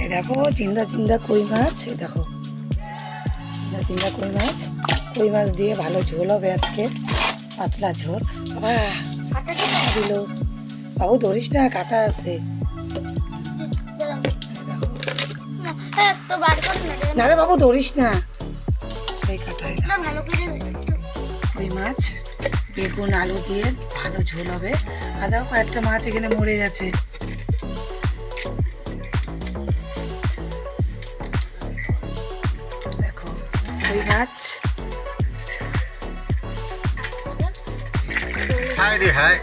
এই দেখো চিন্তা চিন্তা কই মাছ, এই দেখো। চিন্তা চিন্তা কই মাছ কই মাছ দিয়ে ভালো ঝোল হবে আজকে, পাতলা ঝোল। দিল। বাবু ধরিস না কাটা আছে। না রে। বাবু ধরিস না। সেই কাটাই কই মাছ? বেগুন, আলু দিয়ে ভালো ঝোল হবে। আর দেখো কয়েকটা মাছ এখানে মরে গেছে। কই মাছ হাই রে হাই